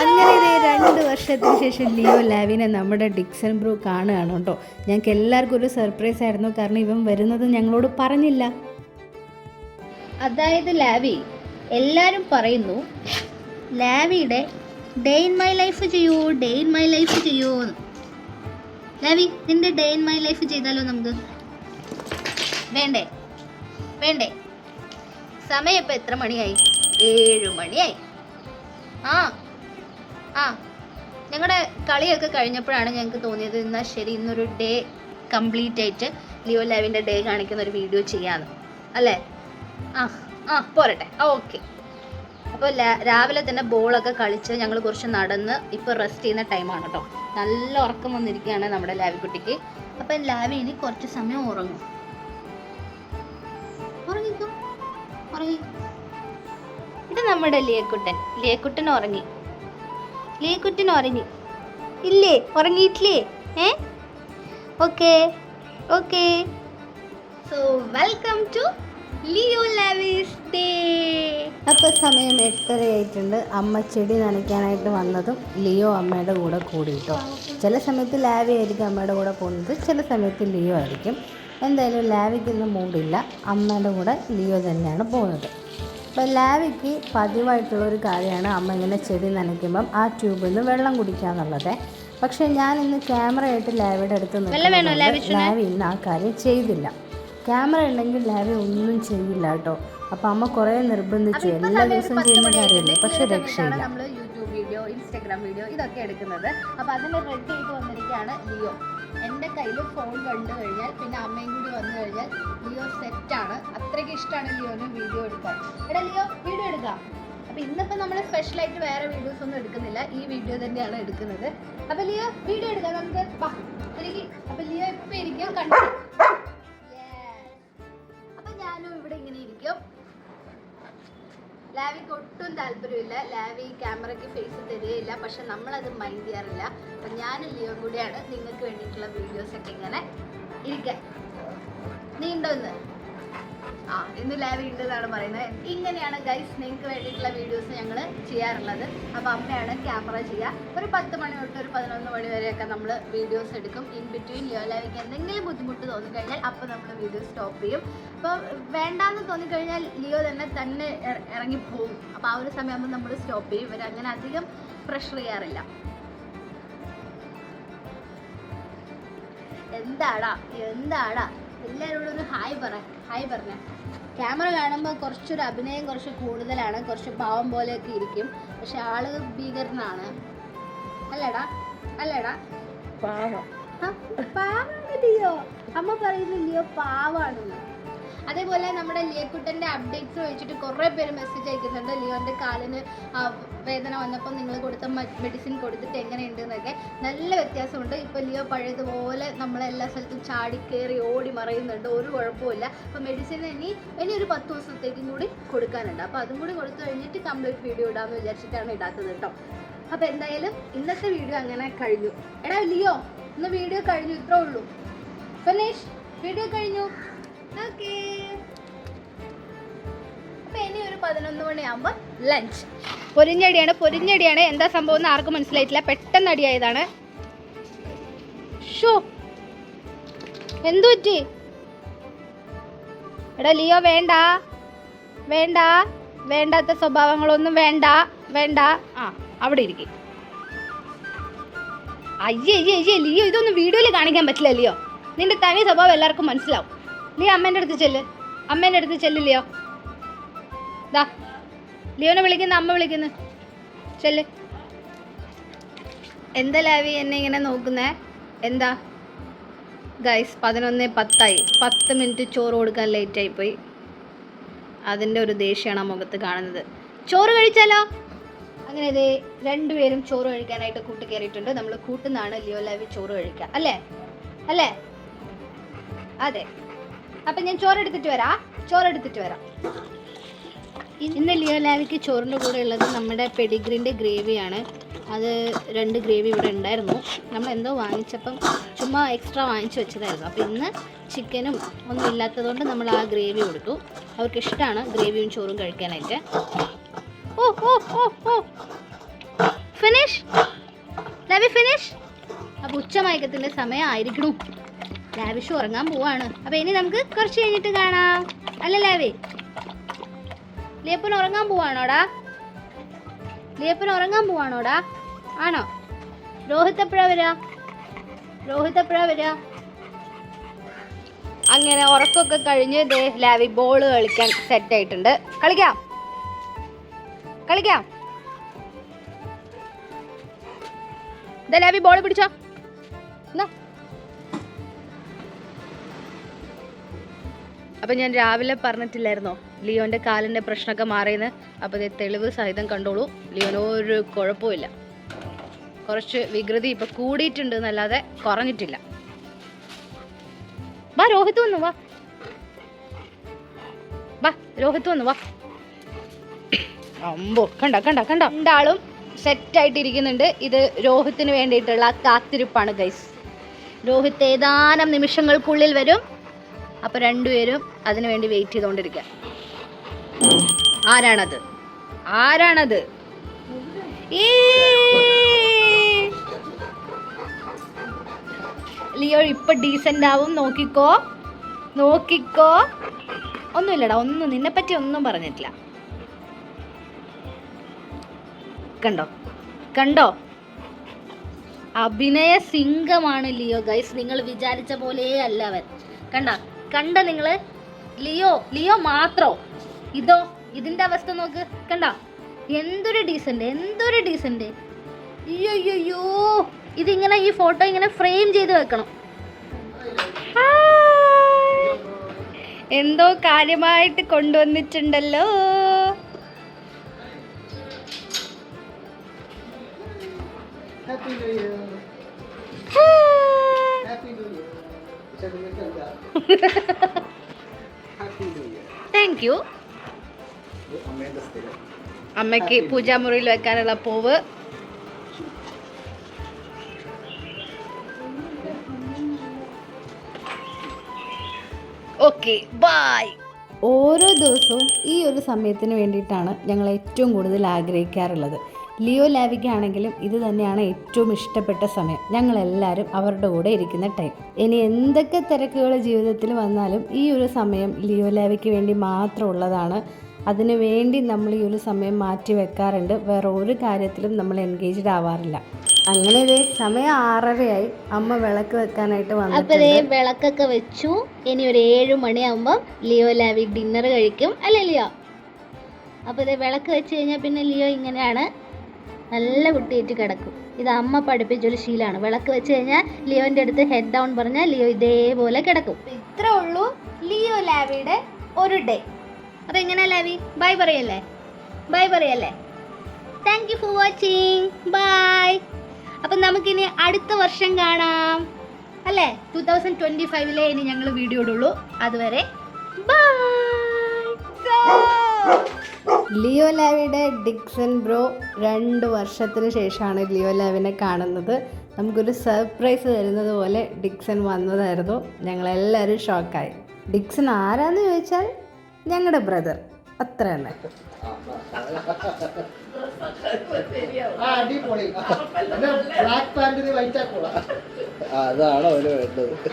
അങ്ങനെ ഇതേ രണ്ട് വർഷത്തിന് ശേഷം ലിയോ ലാവിനെ നമ്മുടെ ഡിക്സൺ ബ്രൂ കാണുകയാണ് കേട്ടോ. ഞങ്ങൾക്ക് എല്ലാവർക്കും ഒരു സർപ്രൈസ് ആയിരുന്നു. കാരണം ഇവൻ വരുന്നത് ഞങ്ങളോട് പറഞ്ഞില്ല. അതായത് ലാവി എല്ലാവരും പറയുന്നു ലാവിയുടെ ഡേ ഇൻ മൈ ലൈഫ് ചെയ്യൂ ഡേ ഇൻ മൈ ലൈഫ് ചെയ്യൂ ലാവി നിന്റെ ഡേ ഇൻ മൈ ലൈഫ് ചെയ്താലോ നമുക്ക്? വേണ്ടേ? വേണ്ടേ? സമയം ഇപ്പം എത്ര മണിയായി? ഏഴ് മണിയായി. ആ ആ ഞങ്ങളുടെ കളിയൊക്കെ കഴിഞ്ഞപ്പോഴാണ് ഞങ്ങൾക്ക് തോന്നിയത് എന്നാൽ ശരി ഇന്നൊരു ഡേ കംപ്ലീറ്റ് ആയിട്ട് ലിയോ ലാവിന്റെ ഡേ കാണിക്കുന്ന ഒരു വീഡിയോ ചെയ്യാമെന്ന് അല്ലേ? ആ ആ പോരട്ടെ. ആ ഓക്കെ. അപ്പോൾ രാവിലെ തന്നെ ബോളൊക്കെ കളിച്ച് ഞങ്ങൾ കുറച്ച് നടന്ന് ഇപ്പോൾ റെസ്റ്റ് ചെയ്യുന്ന ടൈമാണ് കേട്ടോ നല്ല ഉറക്കം വന്നിരിക്കുകയാണ് നമ്മുടെ ലാവിക്കുട്ടിക്ക് അപ്പം ലാവി ഇനി കുറച്ച് സമയം ഉറങ്ങും. ഉറങ്ങിക്കോ? ഉറങ്ങി. ഇത് നമ്മുടെ ലിയക്കുട്ടൻ. ലിയക്കുട്ടൻ ഉറങ്ങി. ലിയക്കുട്ടൻ ഉറങ്ങി ഇല്ലേ? ഉറങ്ങിയിട്ടില്ലേ ഏ? Okay. Okay. So welcome to Leo Lavi's day അപ്പോൾ സമയം എത്രയായിട്ടുണ്ട് അമ്മ ചെടി നനയ്ക്കാനായിട്ട് വന്നതും ലിയോ അമ്മയുടെ കൂടെ കൂടിയിട്ടോ. ചില സമയത്ത് ലാവി ആയിരിക്കും അമ്മയുടെ കൂടെ പോകുന്നത്. ചില സമയത്ത് ലിയോ ആയിരിക്കും. എന്തായാലും ലാവിക്കൊന്നും ഇന്ന് മൂടില്ല. അമ്മയുടെ കൂടെ ലിയോ തന്നെയാണ് പോകുന്നത്. അപ്പോൾ ലാവിക്ക് പതിവായിട്ടുള്ള ഒരു കാര്യമാണ് അമ്മ ഇങ്ങനെ ചെടി നനയ്ക്കുമ്പം ആ ട്യൂബിൽ നിന്ന് വെള്ളം കുടിക്കുക എന്നുള്ളത്. പക്ഷേ ഞാൻ ഇന്ന് ക്യാമറയായിട്ട് ലാവിയുടെ അടുത്ത് നിൽക്കുന്നത് ലാവി ഇന്ന് ആ കാര്യം ചെയ്തില്ല. ക്യാമറ ഉണ്ടെങ്കിൽ ലാവി ഒന്നും ചെയ്യില്ല കേട്ടോ. അപ്പോൾ അമ്മ കുറേ നിർബന്ധിച്ചു. എല്ലാ ദിവസവും ചെയ്യുന്ന കാര്യമില്ല. പക്ഷെ രക്ഷയില്ല. വീഡിയോ ഇൻസ്റ്റാഗ്രാം വീഡിയോ ഇതൊക്കെ എടുക്കുന്നത്. അപ്പോൾ അതിന് റെഡി ആയിട്ട് വന്നിരിക്കുകയാണ് ലിയോ. എന്റെ കയ്യിൽ ഫോൺ കണ്ടു കഴിഞ്ഞാൽ പിന്നെ അമ്മയും കൂടി വന്നു കഴിഞ്ഞാൽ ലിയോ സെറ്റാണ് അത്രയ്ക്ക് ഇഷ്ടമാണ് ലിയോന് വീഡിയോ എടുക്കാൻ. എടാ ലിയോ വീഡിയോ എടുക്കാം. അപ്പോൾ ഇന്നിപ്പോൾ നമ്മൾ സ്പെഷ്യലായിട്ട് വേറെ വീഡിയോസ് ഒന്നും എടുക്കുന്നില്ല. ഈ വീഡിയോ തന്നെയാണ് എടുക്കുന്നത്. അപ്പോൾ ലിയോ വീഡിയോ എടുക്കാം നമുക്ക്. എനിക്ക് അപ്പോൾ ലിയോ ഇപ്പോൾ ഇരിക്കും കണ്ടു? ലാവിക്ക് ഒട്ടും താല്പര്യമില്ല. ലാവി ക്യാമറയ്ക്ക് ഫേസ് തരികയില്ല. പക്ഷെ നമ്മളത് മൈൻഡ് ചെയ്യാറില്ല. അപ്പം ഞാൻ ലിയോ കൂടെയാണ് നിങ്ങൾക്ക് വേണ്ടിയിട്ടുള്ള വീഡിയോസൊക്കെ ഇങ്ങനെ ഇരിക്കാൻ. നീ ഉണ്ടോ ഇന്ന് ആ ഇന്ന് ലാവി ഉണ്ട് എന്നാണ് പറയുന്നത്. ഇങ്ങനെയാണ് ഗൈസ് നിങ്ങൾക്ക് വേണ്ടിയിട്ടുള്ള വീഡിയോസ് ഞങ്ങൾ ചെയ്യാറുള്ളത്. അപ്പോൾ അമ്മയാണ് ക്യാമറ ചെയ്യുക. ഒരു പത്ത് മണി തൊട്ട് ഒരു പതിനൊന്ന് മണി വരെയൊക്കെ നമ്മൾ വീഡിയോസ് എടുക്കും. ഇൻ ബിറ്റ്വീൻ ലിയോ ലാവിക്ക് എന്തെങ്കിലും ബുദ്ധിമുട്ട് തോന്നിക്കഴിഞ്ഞാൽ അപ്പോൾ നമ്മൾ വീഡിയോ സ്റ്റോപ്പ് ചെയ്യും. അപ്പോൾ വേണ്ടാന്ന് തോന്നിക്കഴിഞ്ഞാൽ ലിയോ തന്നെ തന്നെ ഇറങ്ങിപ്പോവും അപ്പോൾ ആ ഒരു സമയമാകുമ്പോൾ നമ്മൾ സ്റ്റോപ്പ് ചെയ്യും. ഇവർ അങ്ങനെ അധികം പ്രഷർ ചെയ്യാറില്ല. എന്താടാ? എന്താടാ? എല്ലാവരോടും ഒരു ഹായ് പറ ഹായ് പറഞ്ഞ. ക്യാമറ കാണുമ്പോൾ കുറച്ചൊരു അഭിനയം കുറച്ച് കൂടുതലാണ് കുറച്ച് പാവം പോലെയൊക്കെ ഇരിക്കും. പക്ഷെ ആൾ ഭീകരനാണ്. അല്ലടാ അല്ലടാ. പാവം. ലിയോ അമ്മ പറയുന്നില്ലയോ പാവാണെന്ന്. അതേപോലെ നമ്മുടെ ലിയക്കുട്ടന്റെ അപ്ഡേറ്റ്സ് വെച്ചിട്ട് കുറേ പേര് മെസ്സേജ് അയക്കുന്നുണ്ട്. ലിയോന്റെ കാലിന് വേദന വന്നപ്പോൾ നിങ്ങൾ കൊടുത്ത മെഡിസിൻ കൊടുത്തിട്ട് എങ്ങനെയുണ്ട് എന്നൊക്കെ നല്ല വ്യത്യാസമുണ്ട്. ഇപ്പോൾ ലിയോ പഴയതുപോലെ നമ്മളെല്ലാ സ്ഥലത്തും ചാടി കയറി ഓടി മറയുന്നുണ്ട്. ഒരു കുഴപ്പമില്ല അപ്പോൾ മെഡിസിൻ ഇനി ഇനി ഒരു പത്ത് ദിവസത്തേക്കും കൂടി കൊടുക്കാനുണ്ട്. അപ്പോൾ അതും കൂടി കൊടുത്തു കഴിഞ്ഞിട്ട് കംപ്ലീറ്റ് വീഡിയോ ഇടാമെന്ന് വിചാരിച്ചിട്ടാണ് ഇടാത്തത് കേട്ടോ. അപ്പോൾ എന്തായാലും ഇന്നത്തെ വീഡിയോ അങ്ങനെ കഴിഞ്ഞു. എടാ ലിയോ ഇന്ന് വീഡിയോ കഴിഞ്ഞു. ഇത്രേ ഉള്ളൂ. ഫിനിഷ് വീഡിയോ കഴിഞ്ഞു. ലഞ്ച് പൊരിഞ്ഞടിയാണ് പൊരിഞ്ഞടിയാണ്. എന്താ സംഭവം ആർക്കും മനസ്സിലായിട്ടില്ല. പെട്ടെന്ന് അടിയായതാണ്. ഷോ എന്തു പറ്റി? എടാ ലിയോ വേണ്ട. വേണ്ട. വേണ്ടാത്ത സ്വഭാവങ്ങളൊന്നും വേണ്ട. വേണ്ട. ആ അവിടെ ഇരിക്കും. അയ്യേ അയ്യേ അയ്യേ ലിയോ ഇതൊന്നും വീഡിയോയിൽ കാണിക്കാൻ പറ്റില്ല ലിയോ. നിന്റെ തനി സ്വഭാവം എല്ലാവർക്കും മനസ്സിലാവും. ലിയോ അമ്മേന്റെ അടുത്ത് ചെല്ല്. അമ്മേന്റെ അടുത്ത് ചെല്ല് ലിയോ. ദാ ലിയോനെ വിളിക്കുന്ന അമ്മ വിളിക്കുന്നു. ചെല്ല്. എന്താ ലാവി എന്നെ ഇങ്ങനെ നോക്കുന്നേ? എന്താ? ഗൈസ് പതിനൊന്ന് പത്തായി. പത്ത് മിനിറ്റ് ചോറ് കൊടുക്കാൻ ലേറ്റായി പോയി. അതിന്റെ ഒരു ദേഷ്യമാണ് ആ മുഖത്ത് കാണുന്നത്. ചോറ് കഴിച്ചാലോ? അങ്ങനെ ഇതേ രണ്ടുപേരും ചോറ് കഴിക്കാനായിട്ട് കൂട്ട് കയറിയിട്ടുണ്ട് നമ്മൾ കൂട്ടുന്നാണ് ലിയോ ലാവി ചോറ് കഴിക്കുക അല്ലേ? അല്ലേ? അതെ. അപ്പം ഞാൻ ചോറ് എടുത്തിട്ട് വരാം. ചോറ് എടുത്തിട്ട് വരാം. ഇന്ന് ലിയോ ലാവിക്ക് ചോറിന്റെ കൂടെ ഉള്ളത് നമ്മുടെ പെഡിഗ്രിന്റെ ഗ്രേവിയാണ്. അത് രണ്ട് ഗ്രേവി ഇവിടെ ഉണ്ടായിരുന്നു. നമ്മൾ എന്തോ വാങ്ങിച്ചപ്പം ചുമ്മാ എക്സ്ട്രാ വാങ്ങിച്ചു വെച്ചതായിരുന്നു. അപ്പോൾ ഇന്ന് ചിക്കനും ഒന്നും ഇല്ലാത്തതുകൊണ്ട് നമ്മൾ ആ ഗ്രേവി കൊടുത്തു. അവർക്ക് ഇഷ്ടമാണ് ഗ്രേവിയും ചോറും കഴിക്കാനായിട്ട്. ഓ ഓ ഓ ഓ. ഫിനിഷ്? ലവി ഫിനിഷ്? അപ്പോൾ ഉച്ചമയക്കത്തിന്റെ സമയം ആയിരിക്കണു ലാവിഷ് ഉറങ്ങാൻ പോവാണ്. അപ്പൊ ഇനി നമുക്ക് കുറച്ച് കഴിഞ്ഞിട്ട് കാണാം. അല്ല ലാവി? ലിയപ്പൻ ഉറങ്ങാൻ പോവാണോടാ? ലിയപ്പൻ ഉറങ്ങാൻ പോവാണോടാ? ആണോ? രോഹിത് എപ്പോഴാ വരിക രോഹിത് എപ്പോഴാ വരിക അങ്ങനെ ഉറക്കമൊക്കെ കഴിഞ്ഞ് ദേ ലാവി ബോൾ കളിക്കാൻ സെറ്റ് ആയിട്ടുണ്ട്. കളിക്കാം. കളിക്കാം. ലാവി ബോൾ പിടിച്ചോ. അപ്പം ഞാൻ രാവിലെ പറഞ്ഞിട്ടില്ലായിരുന്നോ? ലിയോന്റെ കാലിന്റെ പ്രശ്നമൊക്കെ മാറിയെന്ന്. അപ്പോൾ ഇത് തെളിവ് സഹിതം കണ്ടോളൂ. ലിയോന് ഒരു കുഴപ്പമില്ല കുറച്ച് വികൃതി ഇപ്പം കൂടിയിട്ടുണ്ട് എന്നല്ലാതെ കുറഞ്ഞിട്ടില്ല. വാ രോഹിത് വന്നു വാ. വാ രോഹിത് വന്നു വാ. അമ്പോ കണ്ട കണ്ട കണ്ട? രണ്ടാളും സെറ്റായിട്ടിരിക്കുന്നുണ്ട്. ഇത് രോഹിത്തിന് വേണ്ടിയിട്ടുള്ള കാത്തിരിപ്പാണ് ഗൈസ് രോഹിത് ഏതാനും നിമിഷങ്ങൾക്കുള്ളിൽ വരും. അപ്പോൾ രണ്ടുപേരും അതിനു വേണ്ടി വെയിറ്റ് ചെയ്തുകൊണ്ടിരിക്കുക ആരാണത്? ആരാണത്? ലിയോ ഇപ്പൊ ഡീസെന്റ് ആവും നോക്കിക്കോ. നോക്കിക്കോ. ഒന്നുമില്ലടാ ഒന്നും നിന്നെ പറ്റി ഒന്നും പറഞ്ഞിട്ടില്ല. കണ്ടോ? കണ്ടോ? അഭിനയ സിംഗമാണ് ലിയോ ഗൈസ് നിങ്ങൾ വിചാരിച്ച പോലെ അല്ല അവൻ. കണ്ട? കണ്ട നിങ്ങൾ ലിയോ ലിയോ മാത്രോ? ഇതോ ഇതിന്റെ അവസ്ഥ നോക്ക് കണ്ട? എന്തൊരു ഡീസന്റ് എന്തൊരു ഡീസന്റ് അയ്യോ ഇതിങ്ങനെ ഈ ഫോട്ടോ ഇങ്ങനെ ഫ്രെയിം ചെയ്ത് വെക്കണം. എന്തോ കാര്യമായിട്ട് കൊണ്ടുവന്നിട്ടുണ്ടല്ലോ. ഹാപ്പി ഇയർ താങ്ക് യു അമ്മയ്ക്ക് പൂജാമുറിയിൽ വെക്കാനുള്ള പൂവ്. ഓക്കെ ബൈ ഓരോ ദിവസവും ഈ ഒരു സമയത്തിന് വേണ്ടിയിട്ടാണ് ഞങ്ങൾ ഏറ്റവും കൂടുതൽ ആഗ്രഹിക്കാറുള്ളത്. ലിയോ ലാവിക്കാണെങ്കിലും ഇത് തന്നെയാണ് ഏറ്റവും ഇഷ്ടപ്പെട്ട സമയം. ഞങ്ങളെല്ലാവരും അവരുടെ കൂടെ ഇരിക്കുന്ന ടൈം ഇനി എന്തൊക്കെ തിരക്കുകൾ ജീവിതത്തിൽ വന്നാലും ഈ ഒരു സമയം ലിയോ ലാവിക്ക് വേണ്ടി മാത്രമുള്ളതാണ്. അതിനു വേണ്ടി നമ്മൾ ഈ ഒരു സമയം മാറ്റി വെക്കാറുണ്ട്. വേറെ ഒരു കാര്യത്തിലും നമ്മൾ എൻഗേജ്ഡ് ആവാറില്ല. അങ്ങനെ ഇതേ സമയം ആറരയായി. അമ്മ വിളക്ക് വെക്കാനായിട്ട് അപ്പൊ ദേ വിളക്കൊക്കെ വെച്ചു. ഇനി ഒരു ഏഴ് മണിയാകുമ്പോൾ ലിയോ ലാവി ഡിന്നർ കഴിക്കും. അല്ലേ ലിയോ? അപ്പൊ ഇതേ വിളക്ക് വെച്ച് കഴിഞ്ഞാൽ പിന്നെ ലിയോ ഇങ്ങനെയാണ്. നല്ല കുട്ടിയായിട്ട് കിടക്കും. ഇത് അമ്മ പഠിപ്പിച്ചൊരു ശീലമാണ്. വിളക്ക് വെച്ച് കഴിഞ്ഞാൽ ലിയോന്റെ അടുത്ത് ഹെഡ് ഡൗൺ പറഞ്ഞാൽ ലിയോ ഇതേപോലെ കിടക്കും. ഇത്രേ ഉള്ളൂ ലിയോ ലാവിയുടെ ഒരു ഡേ അപ്പൊ എങ്ങനെ ലാവി? ബൈ പറയല്ലേ? ബൈ പറയല്ലേ? Thank you for watching bye അപ്പം നമുക്കിനി അടുത്ത വർഷം കാണാം. അല്ലേ? ടൂ തൗസൻഡ് ട്വന്റി ഫൈവിലെ ഇനി ഞങ്ങൾ വീഡിയോ ഇടുള്ളൂ. അതുവരെ ബൈ ലിയോ ലാവിയുടെ ഡിക്സൺ ബ്രോ രണ്ട് വർഷത്തിന് ശേഷമാണ് ലിയോ ലാവിനെ കാണുന്നത്. നമുക്കൊരു സർപ്രൈസ് തരുന്നത് പോലെ ഡിക്സൺ വന്നതായിരുന്നു. ഞങ്ങളെല്ലാവരും ഷോക്കായി. ഡിക്സൺ ആരാന്ന് ചോദിച്ചാൽ ഞങ്ങളുടെ ബ്രദർ അത്ര തന്നെ ആ അടിപൊളി. ബ്ലാക്ക് പാന്റിന് വൈറ്റ് അതാണ് അവന് വേണ്ടത്?